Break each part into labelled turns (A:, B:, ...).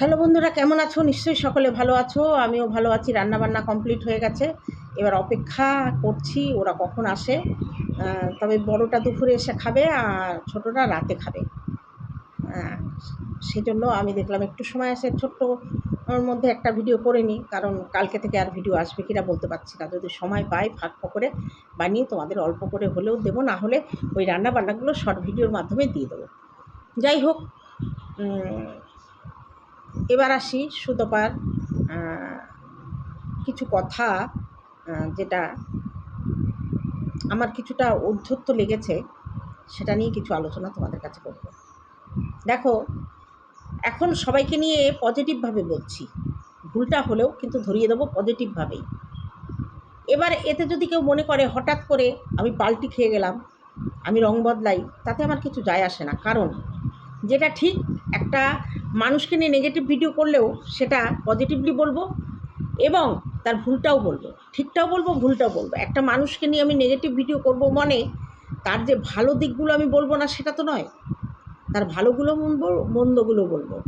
A: Hello বন্ধুরা কেমন আছো? নিশ্চয়ই সকলে ভালো আছো। আমিও ভালো আছি রান্নাবান্না কমপ্লিট হয়ে গেছে। এবার অপেক্ষা করছি ওরা কখন আসে। তবে বড়টা দুপুরে এসে খাবে আর ছোটটা রাতে খাবে। আহ, সেই জন্য আমি দেখলাম একটু সময় আসে ছোট্ট মধ্যে একটা ভিডিও করে নিই কারণ কালকে থেকে আর ভিডিও আসবে কিনা বলতে পারছি না। যদি সময় পাই ফাঁক করে বানিয়ে তোমাদের অল্প করে হলেও দেবো না হলে ওই রান্না বান্নাগুলো শর্ট ভিডিওর মাধ্যমে দিয়ে দেবো। যাই হোক এবার আসি সুতপার কিছু কথা যেটা আমার কিছুটা ঔদ্ধত্য লেগেছে, সেটা নিয়ে কিছু আলোচনা তোমাদের কাছে করব। দেখো, এখন সবাইকে নিয়ে পজিটিভভাবে বলছি। ভুলটা হলেও কিন্তু ধরিয়ে দেবো পজিটিভভাবেই এবার এতে যদি কেউ মনে করে, হঠাৎ করে আমি পাল্টি খেয়ে গেলাম, আমি রং বদলাই, তাতে আমার কিছু যায় আসে না। কারণ যেটা ঠিক, একটা মানুষকে নিয়ে নেগেটিভ ভিডিও করলেও সেটা পজিটিভলি বলব এবং তার ভুলটাও বলব। ঠিকটাও বলব, ভুলটাও বলব। একটা মানুষকে নিয়ে আমি নেগেটিভ ভিডিও করব মনে তার যে ভালো দিকগুলো আমি বলব না, সেটা তো নয়। তার ভালোগুলো বলব, মন্দগুলো বলব।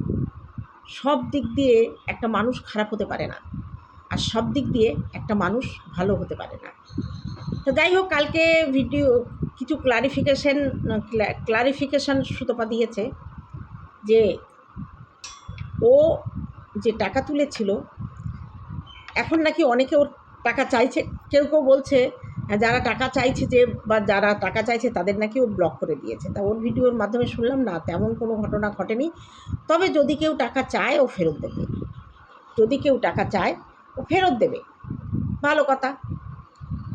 A: সব দিক দিয়ে একটা মানুষ খারাপ হতে পারে না। আর সব দিক দিয়ে একটা মানুষ ভালো হতে পারে না। তো যাই হোক, কালকে ভিডিও কিছু ক্লারিফিকেশন ক্লারিফিকেশান সুতপা দিয়েছে যে ও যে টাকা তুলেছিল, এখন নাকি অনেকে ওর টাকা চাইছে। কেউ কেউ বলছে যারা টাকা চাইছে যে বা যারা টাকা চাইছে তাদের নাকি ও ব্লক করে দিয়েছে। তা ওর ভিডিওর মাধ্যমে শুনলাম, না, তেমন কোনো ঘটনা ঘটেনি। তবে যদি কেউ টাকা চায়, ও ফেরত দেবে। যদি কেউ টাকা চায়, ও ফেরত দেবে। ভালো কথা।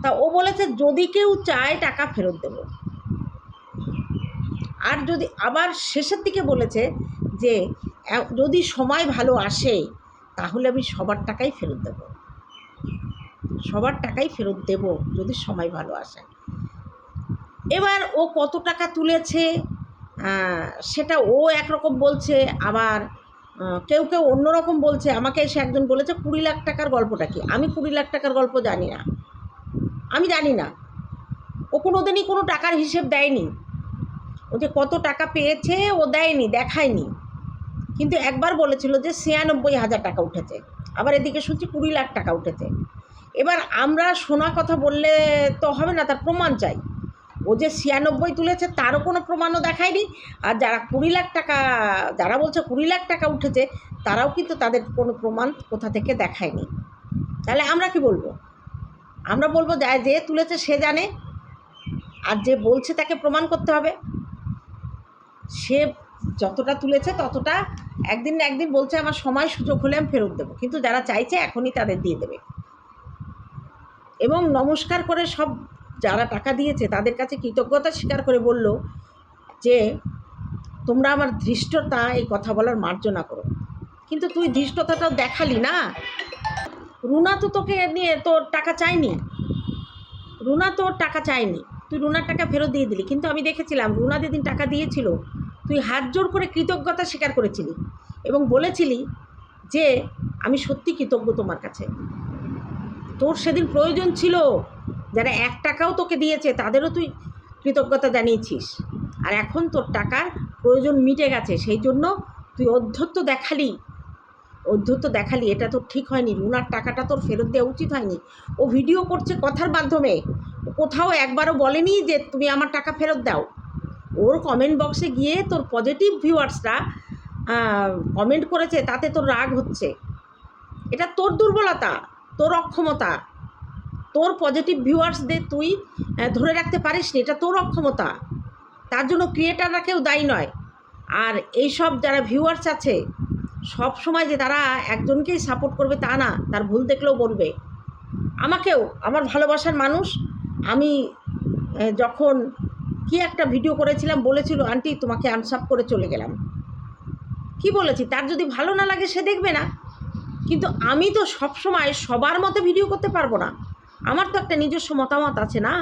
A: তা ও বলেছে, যদি কেউ চায়, টাকা ফেরত দেবো। আর যদি আবার শেষের দিকে বলেছে যে যদি সময় ভালো আসে, তাহলে আমি সবার টাকাই ফেরত দেব। সবার টাকাই ফেরত দেব যদি সময় ভালো আসে। এবার ও কত টাকা তুলেছে সেটা ও একরকম বলছে, আবার কেউ কেউ অন্যরকম বলছে, আমাকে এসে একজন বলেছে, কুড়ি লাখ টাকার গল্পটা কি? আমি কুড়ি লাখ টাকার গল্প জানি না। আমি জানি না। ও কোনো দিনই কোনো টাকার হিসেব দেয়নি। ও যে কত টাকা পেয়েছে, ও দেয়নি, দেখায়নি। কিন্তু একবার বলেছিল যে ছিয়ানব্বই হাজার টাকা উঠেছে। আবার এদিকে শুনছি কুড়ি লাখ টাকা উঠেছে। এবার আমরা শোনা কথা বললে তো হবে না, তার প্রমাণ চাই। ও যে ছিয়ানব্বই তুলেছে, তারও কোনো প্রমাণও দেখায়নি। আর যারা কুড়ি লাখ টাকা, যারা বলছে কুড়ি লাখ টাকা উঠেছে, তারাও কিন্তু তাদের কোনো প্রমাণ কোথা থেকে দেখায়নি। তাহলে আমরা কি বলব? আমরা বলব যা, যে তুলেছে সে জানে। আর যে বলছে তাকে প্রমাণ করতে হবে। সে যতটা তুলেছে ততটা একদিন না একদিন বলছে আমার সময় সুযোগ হলে আমি ফেরত দেবো। কিন্তু যারা চাইছে এখনই তাদের দিয়ে দেবে। এবং নমস্কার করে সব যারা টাকা দিয়েছে তাদের কাছে কৃতজ্ঞতা স্বীকার করে বলল যে, তোমরা আমার ধৃষ্টতা এই কথা বলার মার্জনা করো। কিন্তু তুই ধৃষ্টতাটাও দেখালি না। রুনা তো তোকে নিয়ে তোর টাকা চায়নি। রুনা তোর টাকা চায়নি। তুই রুনার টাকা ফেরত দিয়ে দিলি। কিন্তু আমি দেখেছিলাম রুনা যেদিন টাকা দিয়েছিল তুই হাত জোর করে কৃতজ্ঞতা স্বীকার করেছিলি এবং বলেছিলি যে আমি সত্যি কৃতজ্ঞ তোমার কাছে। তোর সেদিন প্রয়োজন ছিল যারা এক টাকাও তোকে দিয়েছে, তাদেরও তুই কৃতজ্ঞতা জানিয়েছিস। আর এখন তোর টাকার প্রয়োজন মিটে গেছে, সেই জন্য তুই অধ্যত্ত দেখালি। অধ্যত্ত দেখালি, এটা তোর ঠিক হয়নি, রুনার টাকাটা তোর ফেরত দেওয়া উচিত হয়নি। ও ভিডিও করছে কথার মাধ্যমে কোথাও একবারও বলেনি যে তুমি আমার টাকা ফেরত দাও। ওর কমেন্ট বক্সে গিয়ে তোর পজিটিভ ভিউয়ার্সরা কমেন্ট করেছে, তাতে তোর রাগ হচ্ছে। এটা তোর দুর্বলতা, তোর অক্ষমতা। তোর পজিটিভ ভিউয়ার্সদের তুই ধরে রাখতে পারিস নি এটা তোর অক্ষমতা। তার জন্য ক্রিয়েটাররা কেউ দায়ী নয়। আর এইসব যারা ভিউয়ার্স আছে, সব সময় যে তারা একজনকেই সাপোর্ট করবে তা না, তার ভুল দেখলেও বলবে। আমাকেও, আমার ভালোবাসার মানুষ, আমি যখন কি একটা ভিডিও করেছিলাম, বলেছিল, আন্টি, তোমাকে আনসাপ করে চলে গেলাম। কি বলেছি? তার যদি ভালো না লাগে, সে দেখবে না। কিন্তু আমি তো সব সময় সবার মতো ভিডিও করতে পারব না। আমার তো একটা নিজস্ব মতামত আছে না?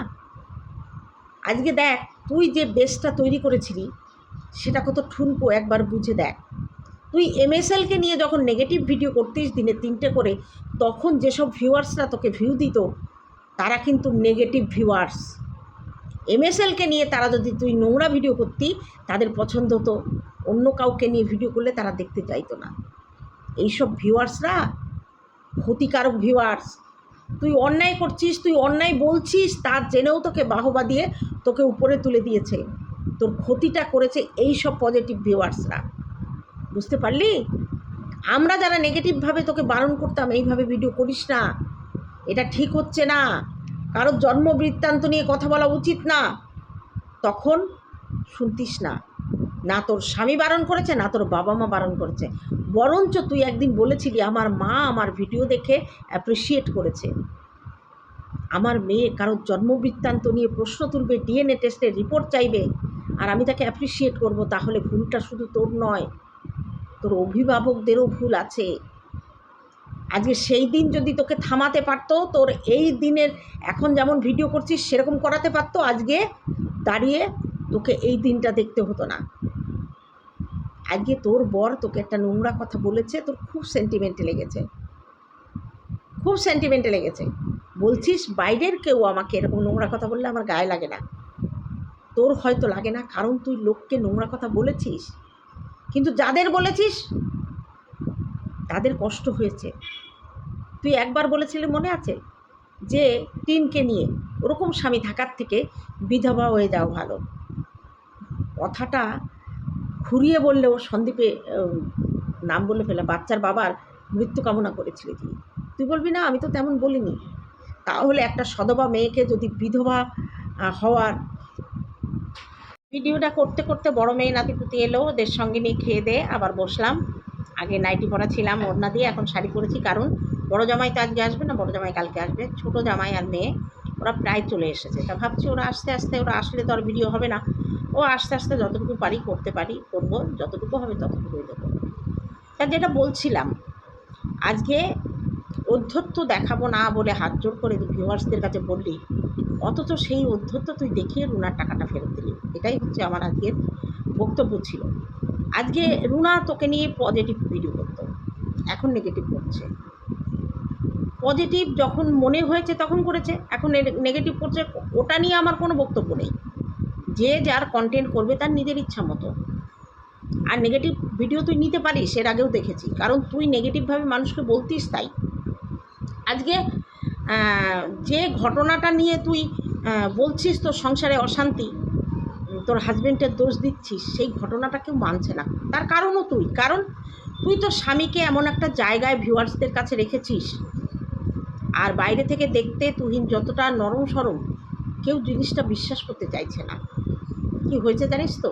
A: আজকে দেখ, তুই যে বেসটা তৈরি করেছিলি সেটা কত ঠুনকো, একবার বুঝে দেখ। তুই এমএসএলকে নিয়ে যখন নেগেটিভ ভিডিও করতিস দিনে তিনটে করে, তখন যেসব ভিউয়ার্সরা তোকে ভিউ দিত, তারা কিন্তু নেগেটিভ ভিউয়ার্স এমএসএলকে নিয়ে তারা যদি তুই নোংরা ভিডিও করতি, তাদের পছন্দ হতো অন্য কাউকে নিয়ে ভিডিও করলে তারা দেখতে চাইতো না। এইসব ভিউয়ার্সরা ক্ষতিকারক ভিউয়ার্স। তুই অন্যায় করছিস, তুই অন্যায় বলছিস, তার জেনেও তোকে বাহবা দিয়ে তোকে উপরে তুলে দিয়েছে। তোর ক্ষতিটা করেছে এই সব পজিটিভ ভিউয়ার্সরা। বুঝতে পারলি? আমরা যারা নেগেটিভভাবে তোকে বারণ করতাম, এইভাবে ভিডিও করিস না। এটা ঠিক হচ্ছে না। কারোর জন্ম বৃত্তান্ত নিয়ে কথা বলা উচিত না। তখন শুনতিস না। না তোর স্বামী বারণ করেছে, না তোর বাবা মা বারণ করেছে। বরঞ্চ তুই একদিন বলেছিলি, আমার মা আমার ভিডিও দেখে অ্যাপ্রিসিয়েট করেছে। আমার মেয়ে কারোর জন্ম বৃত্তান্ত নিয়ে প্রশ্ন তুলবে ডিএনএ টেস্টের রিপোর্ট চাইবে, আর আমি তাকে অ্যাপ্রিসিয়েট করব, তাহলে ভুলটা শুধু তোর নয়, তোর অভিভাবকদেরও ভুল আছে। আজকে সেই দিন যদি তোকে থামাতে পারতো, তোর এই দিনের এখন যেমন ভিডিও করছিস, সেরকম করাতে পারতো, আজকে দাঁড়িয়ে তোকে এই দিনটা দেখতে হতো না। আজকে তোর বর তোকে একটা নোংরা কথা বলেছে, তোর খুব সেন্টিমেন্টে লেগেছে। খুব সেন্টিমেন্টে লেগেছে। বলছিস, বাইরের কেউ আমাকে এরকম নোংরা কথা বললে আমার গায়ে লাগে না। তোর হয়তো লাগে না, কারণ তুই লোককে নোংরা কথা বলেছিস। কিন্তু যাদের বলেছিস তাদের কষ্ট হয়েছে। তুই একবার বলেছিলি মনে আছে? যে, টিনকে নিয়ে ওরকম স্বামী থাকার থেকে বিধবা হয়ে যাও ভালো। কথাটা ঘুরিয়ে বললেও সন্দীপে নাম বলে ফেলে, বাচ্চার বাবার মৃত্যু কামনা করেছিলি তুই। তুই বলবি, না, আমি তো তেমন বলিনি। তাহলে একটা সদবা মেয়েকে যদি বিধবা হওয়ার ভিডিওটা করতে করতে বড় মেয়ে নাতিপুতি এলো, ওদের সঙ্গে নিয়ে খেয়ে দিয়ে আবার বসলাম। আগে নাইটি পরা ছিলাম ওড়না দিয়ে, এখন শাড়ি পরেছি। কারণ বড় জামাই তো আজকে আসবে না, বড় জামাই কালকে আসবে। ছোট জামাই আর মেয়ে, ওরা প্রায় চলে এসেছে। তা ভাবছি ওরা আস্তে আস্তে, ওরা আসলে তো আর ভিডিও হবে না। ও আস্তে আস্তে যতটুকু পারি করতে পারি, করব। যতটুকু হবে ততটুকুই দেবো। তা যেটা বলছিলাম, আজকে অধ্যত্ব দেখাবো না বলে হাত জোর করে ভিউয়ার্সদের কাছে বললি, অথচ সেই অধ্যত্ব তুই দেখিয়ে রুনার টাকাটা ফেরত দিলি। এটাই হচ্ছে আমার আজকের বক্তব্য ছিল। আজকে রুনা তোকে নিয়ে পজিটিভ ভিডিও করতো। এখন নেগেটিভ করছে। পজিটিভ যখন মনে হয়েছে তখন করেছে, এখন নেগেটিভ করছে, ওটা নিয়ে আমার কোনো বক্তব্য নেই। যে যার কন্টেন্ট করবে তার নিজের ইচ্ছা মতো। আর নেগেটিভ ভিডিও তুই নিতে পারিস, এর আগেও দেখেছি। কারণ তুই নেগেটিভভাবে মানুষকে বলতিস তাই। আজকে যে ঘটনাটা নিয়ে তুই বলছিস তোর সংসারে অশান্তি তোর হাজবেন্ডের দোষ দিচ্ছিস, সেই ঘটনাটা কেউ মানছে না। তার কারণও তুই। কারণ তুই তোর স্বামীকে এমন একটা জায়গায় ভিউয়ার্সদের কাছে রেখেছিস, আর বাইরে থেকে দেখতে তুহিন যতটা নরম সরম, কেউ জিনিসটা বিশ্বাস করতে চাইছে না। কি হয়েছে জানিস তো?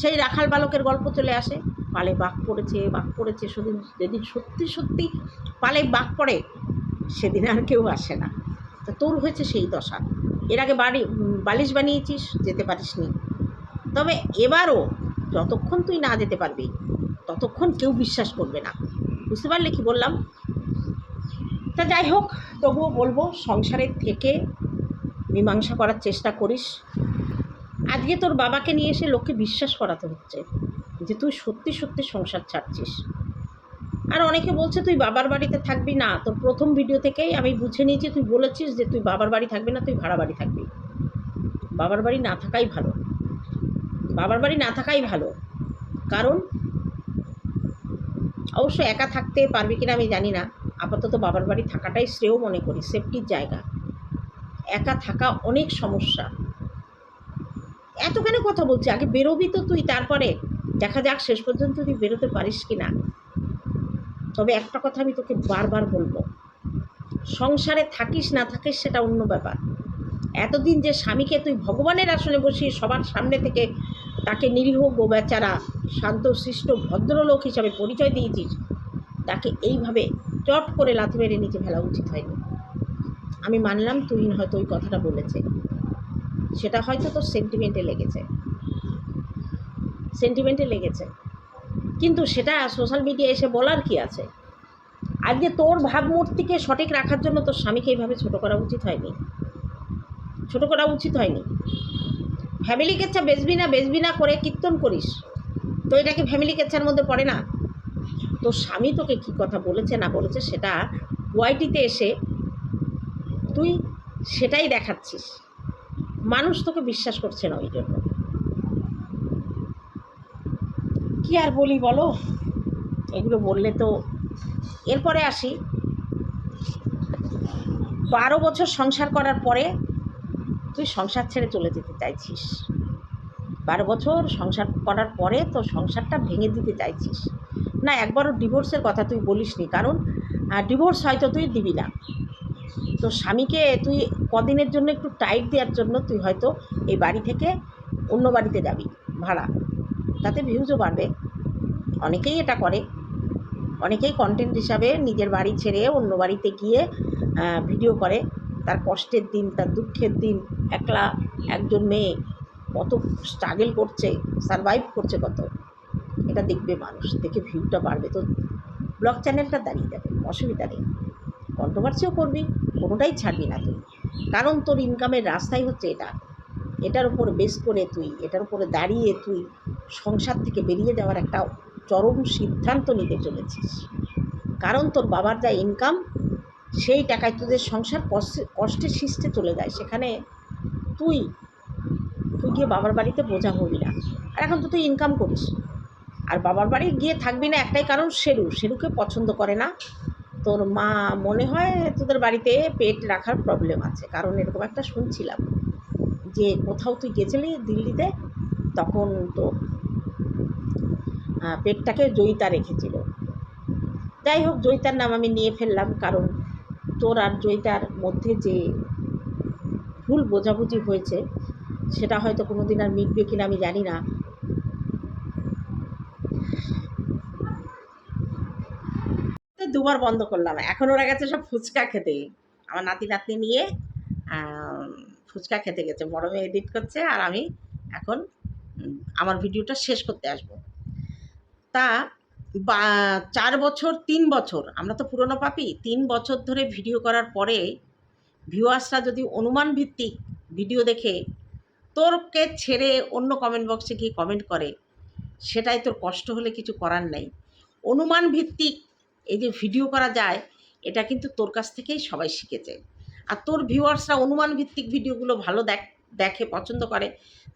A: সেই রাখাল বালকের গল্প চলে আসে। পালে বাঘ পড়েছে বাঘ পড়েছে, সেদিন, যেদিন সত্যি সত্যি পালে বাঘ পড়ে, সেদিন আর কেউ আসে না। তো তোর হয়েছে সেই দশা। এর আগে বাড়ি বালিশ বানিয়েছিস, যেতে পারিসনি। তবে এবারও যতক্ষণ তুই না যেতে পারবি, ততক্ষণ কেউ বিশ্বাস করবে না। বুঝতে পারলে কি বললাম? তা যাই হোক, তবুও বলব সংসারের থেকে মীমাংসা করার চেষ্টা করিস। আজকে তোর বাবাকে নিয়ে এসে লোককে বিশ্বাস করাতে হচ্ছে যে তুই সত্যি সত্যি সংসার ছাড়ছিস। আর অনেকে বলছে, তুই বাবার বাড়িতে থাকবি না। তোর প্রথম ভিডিও থেকেই আমি বুঝে নিয়েছি, তুই বলেছিস যে তুই বাবার বাড়ি থাকবি না, তুই ভাড়া বাড়ি থাকবি। বাবার বাড়ি না থাকাই ভালো। বাবার বাড়ি না থাকাই ভালো। কারণ, অবশ্য একা থাকতে পারবি কিনা আমি জানি না। আপাতত বাবার বাড়ি থাকাটাই শ্রেয় মনে করি সেফটির জায়গা। একা থাকা অনেক সমস্যা। এত কেন কথা বলছি? আগে বেরোবি তো তুই, তারপরে দেখা যাক শেষ পর্যন্ত তুই বেরোতে পারিস কি না তবে একটা কথা আমি তোকে বারবার বলব, সংসারে থাকিস না থাকিস সেটা অন্য ব্যাপার। এতদিন যে স্বামীকে তুই ভগবানের আসনে বসিয়ে সবার সামনে থেকে তাকে নিরীহ গো বেচারা শান্ত শিষ্ট ভদ্রলোক হিসাবে পরিচয় দিয়েছিস, তাকে এইভাবে চট করে লাথি মেরে নিচে ফেলা উচিত হয়নি। আমি মানলাম তুই হয়তো ওই কথাটা বলেছে। সেটা হয়তো তোর সেন্টিমেন্টে লেগেছে। সেন্টিমেন্টে লেগেছে। কিন্তু সেটা সোশ্যাল মিডিয়া এসে বলার কি আছে? আজকে তোর ভাবমূর্তিকে সঠিক রাখার জন্য তোর স্বামীকে এইভাবে ছোটো করা উচিত হয়নি। ছোটো করা উচিত হয়নি। ফ্যামিলি কেচ্ছা বেচবি না বেচবি না করে কীর্তন করিস। তো এটা কি ফ্যামিলি কেচ্ছার মধ্যে পড়ে না। তোর স্বামী তোকে কী কথা বলেছে না বলেছে সেটা ওয়াইটিতে এসে তুই সেটাই দেখাচ্ছিস। মানুষ তোকে বিশ্বাস করছে না ওই জন্য। কি আর বলি বলো? এগুলো বললে তো এরপরে আসি। বারো বছর সংসার করার পরে তুই সংসার ছেড়ে চলে যেতে চাইছিস। বারো বছর সংসার করার পরে তো সংসারটা ভেঙে দিতে চাইছিস। না, একবারও ডিভোর্সের কথা তুই বলিসনি, কারণ ডিভোর্স হয়তো তুই দিবি না। তো স্বামীকে তুই কদিনের জন্য একটু টাইট দেওয়ার জন্য তুই হয়তো এই বাড়ি থেকে অন্য বাড়িতে যাবি, ভাড়া। তাতে ভিউজও বাড়বে। অনেকেই এটা করে। অনেকেই কন্টেন্ট হিসাবে নিজের বাড়ি ছেড়ে অন্য বাড়িতে গিয়ে ভিডিও করে। তার কষ্টের দিন, তার দুঃখের দিন, একলা একজন মেয়ে কত স্ট্রাগল করছে সারভাইভ করছে কত, এটা দেখবে মানুষ, দেখে ভিউটা বাড়বে। তো ব্লগ চ্যানেলটা দাঁড়িয়ে যাবে, অসুবিধা নেই। কন্ট্রোভার্সিও করবি, কোনোটাই ছাড়বি না তুই। কারণ তোর ইনকামের রাস্তাই হচ্ছে এটা। এটার উপর বেস করে তুই, এটার উপরে দাঁড়িয়ে তুই সংসার থেকে বেরিয়ে যাওয়ার একটা চরম সিদ্ধান্ত নিতে চলেছিস। কারণ তোর বাবার যা ইনকাম সেই টাকায় তোদের সংসার কষ্টে শিষ্টে চলে যায়। সেখানে তুই তুই গিয়ে বাবার বাড়িতে বোঝা হবি না। আর এখন তো তুই ইনকাম করিস। আর বাবার বাড়ি গিয়ে থাকবি না একটাই কারণ সেরু শেরুকে পছন্দ করে না। তোর মা মনে হয় তোদের বাড়িতে পেট রাখার প্রবলেম আছে। কারণ এরকম একটা শুনছিলাম যে কোথাও তুই গেছিলি দিল্লিতে, তখন তো পেটটাকে জয়িতা রেখেছিল। যাই হোক, জয়িতার নাম আমি নিয়ে ফেললাম, কারণ তোর আর জয়িতার মধ্যে যে ভুল বোঝাবুঝি হয়েছে, সেটা হয়তো কোনো দিন আর মিটবে কিনা আমি জানি না। দুবার বন্ধ করলাম। এখন ওরা গেছে সব ফুচকা খেতে। আমার নাতি নাতনি নিয়ে ফুচকা খেতে গেছে। বড় মেয়ে এডিট করছে আর আমি এখন আমার ভিডিওটা শেষ করতে আসব। তা বা চার বছর, তিন বছর, আমরা তো পুরনো পাপি, তিন বছর ধরে ভিডিও করার পরে ভিউয়ার্সরা যদি অনুমান ভিত্তিক ভিডিও দেখে তোরকে ছেড়ে অন্য কমেন্ট বক্সে গিয়ে কমেন্ট করে, সেটাই তোর কষ্ট হলে কিছু করার নেই। অনুমান ভিত্তিক এই যে ভিডিও করা যায়, এটা কিন্তু তোর কাছ থেকেই সবাই শিখেছে। আর তোর ভিউয়ার্সরা অনুমান ভিত্তিক ভিডিওগুলো ভালো দেখ, দেখে, পছন্দ করে,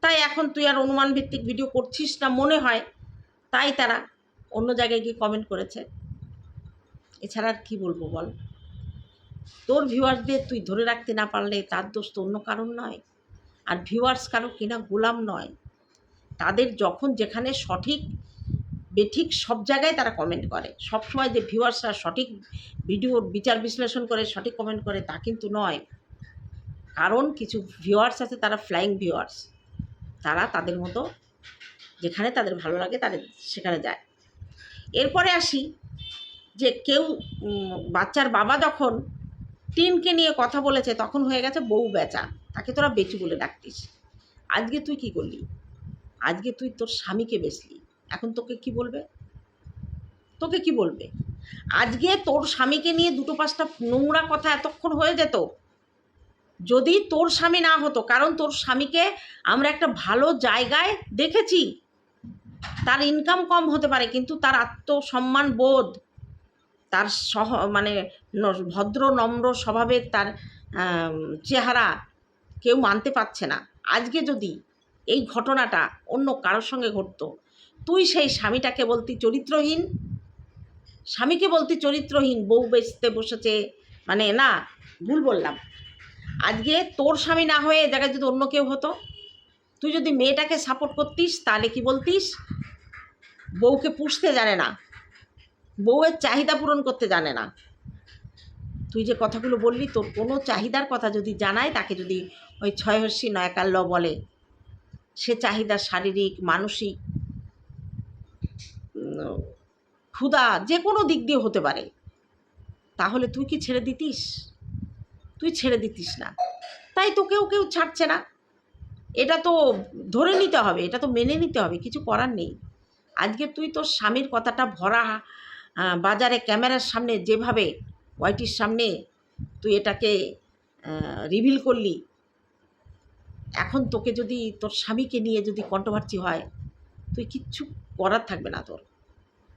A: তাই এখন তুই আর অনুমান ভিত্তিক ভিডিও করছিস না মনে হয়, তাই তারা অন্য জায়গায় গিয়ে কমেন্ট করেছে। এছাড়া আর কী বলব বল? তোর ভিউয়ার্সদের তুই ধরে রাখতে না পারলে তার দোষ তো অন্য কারণ নয়। আর ভিউয়ার্স কারও কিনা গোলাম নয়। তাদের যখন যেখানে সঠিক, বেঠিক সব জায়গায় তারা কমেন্ট করে। সবসময় যে ভিউয়ার্সরা সঠিক ভিডিও বিচার বিশ্লেষণ করে, সঠিক কমেন্ট করে, তা কিন্তু নয়। কারণ কিছু ভিউয়ার্স আছে, তারা ফ্লাইং ভিউয়ার্স তারা তাদের মতো, যেখানে তাদের ভালো লাগে, তাদের সেখানে যায়। এরপরে আসি যে কেউ বাচ্চার বাবা যখন টিনকে নিয়ে কথা বলেছে, তখন হয়ে গেছে বউ বেচা। তাকে তোরা বেচু বলে ডাকতিস। আজকে তুই কি করলি? আজকে তুই তোর স্বামীকে বেচলি। এখন তোকে কি বলবে? তোকে কি বলবে? আজকে তোর স্বামীকে নিয়ে দুটো পাঁচটা নোংরা কথা এতক্ষণ হয়ে যেত। যদি তোর স্বামী না হতো, কারণ তোর স্বামীকে আমরা একটা ভালো জায়গায় দেখেছি। তার ইনকাম কম হতে পারে, কিন্তু তার আত্মসম্মান বোধ, তার সহ মানে ভদ্র, নম্র স্বভাবের তার চেহারা কেউ মানতে পারছে না। আজকে যদি এই ঘটনাটা অন্য কারোর সঙ্গে ঘটতো, তুই সেই স্বামীটাকে বলতি চরিত্রহীন? স্বামীকে বলতি চরিত্রহীন, বউ বেচতে বসেছে মানে না, ভুল বললাম। আজকে তোর স্বামী না হয়ে এ জায়গায় যদি অন্য কেউ হতো, তুই যদি মেয়েটাকে সাপোর্ট করতিস, তাহলে কি বলতিস? বউকে পুষতে জানে না। বউয়ের চাহিদা পূরণ করতে জানে না। তুই যে কথাগুলো বললি, তোর কোনো চাহিদার কথা যদি জানায়, তাকে যদি ওই ছয়হস্যি নয়াকাল্য বলে, সে চাহিদা শারীরিক, মানসিক ক্ষুধা যে কোনো দিক দিয়ে হতে পারে। তাহলে তুই কি ছেড়ে দিতিস? তুই ছেড়ে দিতিস না। তাই তোকেও কেউ ছাড়ছে না। এটা তো ধরে নিতে হবে, এটা তো মেনে নিতে হবে, কিছু করার নেই। আজকে তুই তোর স্বামীর কথাটা ভরা বাজারে ক্যামেরার সামনে যেভাবে ওয়াইটির সামনে তুই এটাকে রিভিল করলি, এখন তোকে যদি তোর স্বামীকে নিয়ে যদি কন্ট্রোভার্সি হয়, তুই কিচ্ছু করার থাকবে না তোর।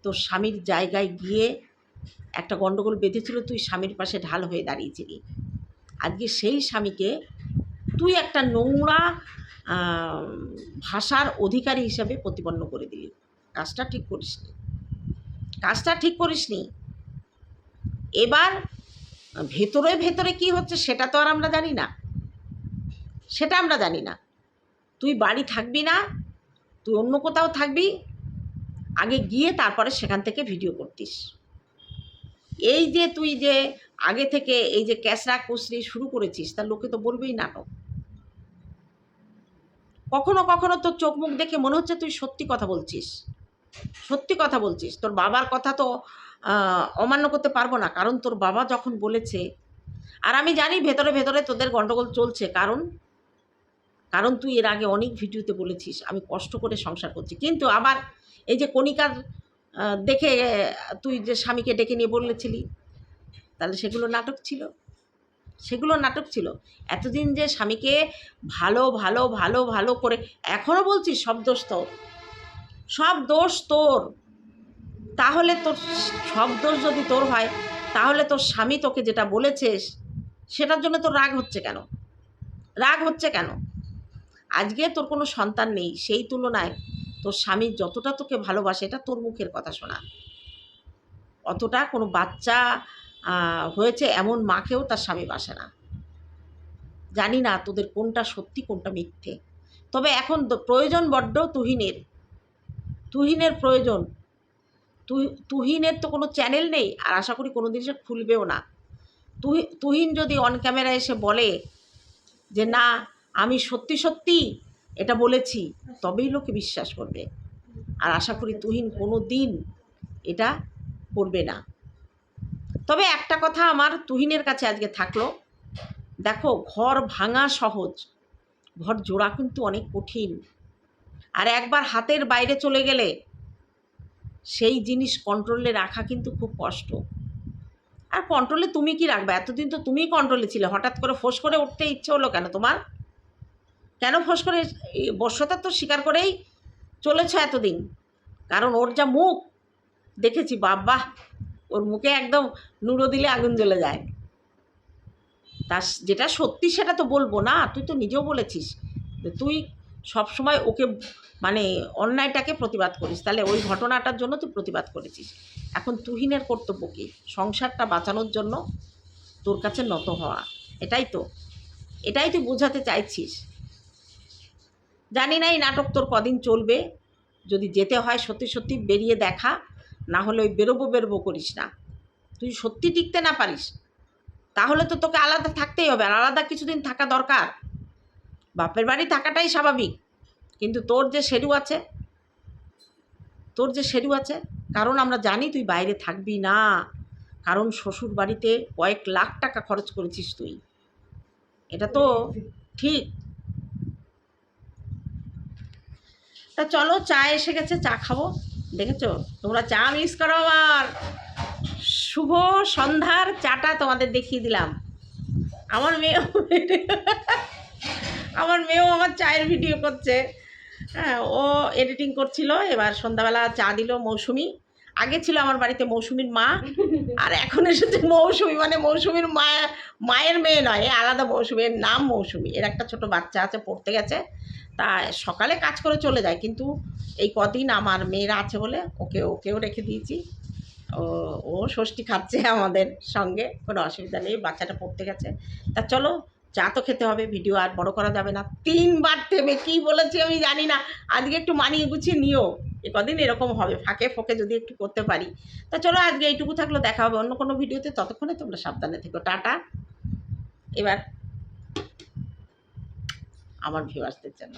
A: তোর স্বামীর জায়গায় গিয়ে একটা গণ্ডগোল বেঁধেছিল, তুই স্বামীর পাশে ঢাল হয়ে দাঁড়িয়েছিলি। আজকে সেই স্বামীকে তুই একটা নোংরা ভাষার অধিকারী হিসাবে প্রতিপন্ন করে দিলি। কাজটা ঠিক করিসনি কাজটা ঠিক করিসনি এবার ভেতরে ভেতরে কি হচ্ছে সেটা তো আর আমরা জানি না। সেটা আমরা জানি না। তুই বাড়ি থাকবি না, তুই অন্য কোথাও থাকবি, আগে গিয়ে তারপরে সেখান থেকে ভিডিও করতিস। এই যে তুই যে আগে থেকে এই যে ক্যাসরা কুসরি শুরু করেছিস, তা লোকে তো বলবেই নাটক কখনো কখনো তোর চোখ মুখ দেখে মনে হচ্ছে তুই সত্যি কথা বলছিস। সত্যি কথা বলছিস। তোর বাবার কথা তো অমান্য করতে পারব না। কারণ তোর বাবা যখন বলেছে, আর আমি জানি ভেতরে ভেতরে তোদের গন্ডগোল চলছে। কারণ কারণ তুই এর আগে অনেক ভিডিওতে বলেছিস, আমি কষ্ট করে সংসার করছি। কিন্তু আবার এই যে কণিকার দেখে, তুই যে স্বামীকে ডেকে নিয়ে বলেছিলি, তাহলে সেগুলো নাটক ছিল? সেগুলো নাটক ছিল। এতদিন যে স্বামীকে ভালো ভালো ভালো ভালো করে এখনও দোষ তোর। সব দোষ তোর। তাহলে তোর সব দোষ যদি তোর হয়, তাহলে তোর স্বামী তোকে যেটা বলেছিস, সেটার জন্য তোর রাগ হচ্ছে কেন? রাগ হচ্ছে কেন? আজকে তোর কোনো সন্তান নেই, সেই তুলনায় তোর স্বামী যতটা তোকে ভালোবাসে, এটা তোর মুখের কথা শোনা। অতটা কোনো বাচ্চা হয়েছে এমন মাকেও তার স্বামী বাসে না। জানি না তোদের কোনটা সত্যি, কোনটা মিথ্যে। তবে এখন প্রয়োজন বড্ড তুহিনের। তুহিনের প্রয়োজন। তুহি, তুহিনের তো কোনো চ্যানেল নেই, আর আশা করি কোনো দিন সে খুলবেও না। তুহি, তুহিন যদি অন ক্যামেরা এসে বলে যে, না, আমি সত্যি সত্যি এটা বলেছি, তবেই লোকে বিশ্বাস করবে। আর আশা করি তুহিন কোনো দিন এটা করবে না। তবে একটা কথা আমার তুহিনের কাছে আজকে থাকল। দেখো, ঘর ভাঙা সহজ, ঘর জোড়া কিন্তু অনেক কঠিন। আর একবার হাতের বাইরে চলে গেলে সেই জিনিস কন্ট্রোলে রাখা কিন্তু খুব কষ্ট। আর কন্ট্রোলে তুমি কি রাখবে? এতদিন তো তুমিই কন্ট্রোলে ছিলে। হঠাৎ করে ফোঁস করে উঠতে ইচ্ছে হলো কেন তোমার? কেন ফোঁস করে বর্ষতা তো স্বীকার করেই চলেছ এতদিন? কারণ ওর যা মুখ, দেখেছি বাবা ওর মুখে একদম নুড়ো দিলে আগুন জ্বলে যায়। তা যেটা সত্যি সেটা তো বলব না, তুই তো নিজেও বলেছিস যে তুই সবসময় ওকে মানে অন্যায়টাকে প্রতিবাদ করিস। তাহলে ওই ঘটনাটার জন্য তুই প্রতিবাদ করেছিস। এখন তুহিনের কর্তব্য কী? সংসারটা বাঁচানোর জন্য তোর কাছে নত হওয়া। এটাই তো। এটাই তুই বোঝাতে চাইছিস। জানি না এই নাটক তোর কদিন চলবে। যদি যেতে হয় সত্যি সত্যি বেরিয়ে দেখা, না হলে ওই বেরোবো বেরোবো করিস না। তুই সত্যি টিকতে না পারিস, তাহলে তো তোকে আলাদা থাকতেই হবে। আর আলাদা কিছুদিন থাকা দরকার। বাপের বাড়ি থাকাটাই স্বাভাবিক। কিন্তু তোর যে শেরু আছে, তোর যে শেরু আছে, কারণ আমরা জানি তুই বাইরে থাকবি না। কারণ শ্বশুর বাড়িতে কয়েক লাখ টাকা খরচ করেছিস তুই। এটা তো ঠিক। তা চলো, চা এসে গেছে, চা খাব। দেখেছ? তোমরা চা মিস করো আমার। শুভ সন্ধ্যার চাটা তোমাদের দেখিয়ে দিলাম। আমার মেয়েও আমার মেয়েও আমার চায়ের ভিডিও করছে। হ্যাঁ ও এডিটিং করছিল, এবার সন্ধ্যাবেলা চা দিল মৌসুমি। আগে ছিল আমার বাড়িতে মৌসুমির মা, আর এখন এসেছে মৌসুমি মানে মৌসুমির মা, মায়ের মেয়ে নয় আলাদা মৌসুমির নাম মৌসুমি। এর একটা ছোট বাচ্চা আছে, পড়তে গেছে। তা সকালে কাজ করে চলে যায়, কিন্তু এই কদিন আমার মেয়েরা আছে বলে ওকে, ওকেও রেখে দিয়েছি। ও ও ষষ্ঠী খাচ্ছে আমাদের সঙ্গে, কোনো অসুবিধা নেই, বাচ্চাটা পড়তে গেছে। তা চলো চা তো খেতে হবে, ভিডিও আর বড় করা যাবে না। তিনবার থেমে, কী বলেছি আমি জানি না। আজকে একটু মানিয়ে গুছিয়ে নিও। এ কদিন এরকম হবে, ফাঁকে ফোঁকে যদি একটু করতে পারি। তা চলো আজকে এইটুকু থাকল, দেখা হবে অন্য কোনো ভিডিওতে। ততক্ষণে তোমরা সাবধানে থেকো। টাটা। এবার আমার ভিউয়ার্সদের জন্য।